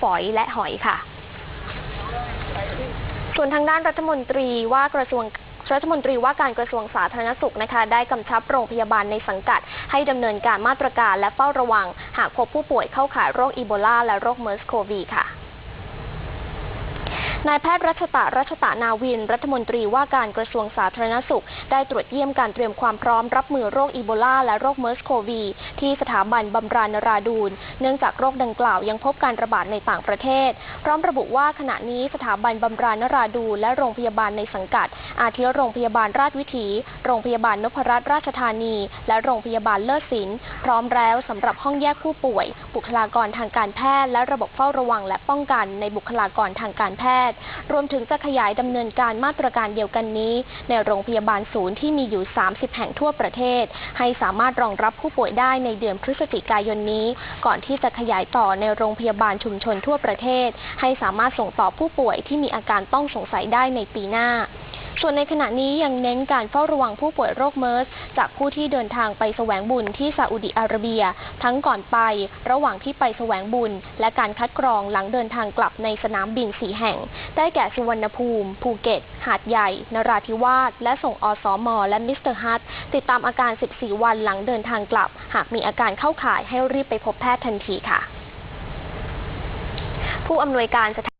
ฝอยและหอยค่ะ ส่วนทางด้านรัฐมนตรีว่ากระทรวงรัฐมนตรีว่าการกระทรวงสาธารณสุขนะคะ ได้กำชับโรงพยาบาลในสังกัด ให้ดำเนินการมาตรการและเฝ้าระวัง หากพบผู้ป่วยเข้าข่ายโรคอีโบลาและโรคเมอร์สโควีค่ะ นายแพทย์รัชตะรัชตะนาวิน รัฐมนตรีว่าการกระทรวงสาธารณสุข ได้ตรวจเยี่ยมการเตรียมความพร้อมรับมือโรคอีโบลาและโรคเมอร์สโควี ที่สถาบันบำราศนราดูน เนื่องจากโรคดังกล่าวยังพบการระบาดในต่างประเทศ พร้อมระบุว่าขณะนี้สถาบันบำราศนราดูนและโรงพยาบาลในสังกัด อาทิโรงพยาบาลราชวิถี โรงพยาบาลนพรัตน์ราชธานี และโรงพยาบาลเลิศศิลป์พร้อมแล้วสำหรับห้องแยกผู้ป่วย บุคลากรทางการแพทย์ และระบบเฝ้าระวังและป้องกันในบุคลากรทางการแพทย์รวมถึงจะขยายดำเนินการมาตรการเดียวกันนี้ ในโรงพยาบาลศูนย์ที่มีอยู่ 30 แห่งทั่วประเทศ ให้สามารถรองรับผู้ป่วยได้ในเดือนพฤศจิกายนนี้ ก่อนที่จะขยายต่อในโรงพยาบาลชุมชนทั่วประเทศ ให้สามารถส่งต่อผู้ป่วยที่มีอาการต้องสงสัยได้ในปีหน้า ส่วนในขณะนี้ยังเน้นการเฝ้าระวังผู้ป่วยโรคเมอร์ส จากผู้ที่เดินทางไปแสวงบุญที่ซาอุดิอาระเบีย ทั้งก่อนไป ระหว่างที่ไปแสวงบุญ และการคัดกรองหลังเดินทางกลับในสนามบินสีแห่ง ได้แก่สุวรรณภูมิ ภูเก็ต หาดใหญ่ นราธิวาส และส่งอสมและมิสเตอร์ฮัตติดตามอาการ 14 วันหลังเดินทางกลับ หากมีอาการเข้าข่ายให้รีบไปพบแพทย์ทันทีค่ะ ผู้อำนวยการสถา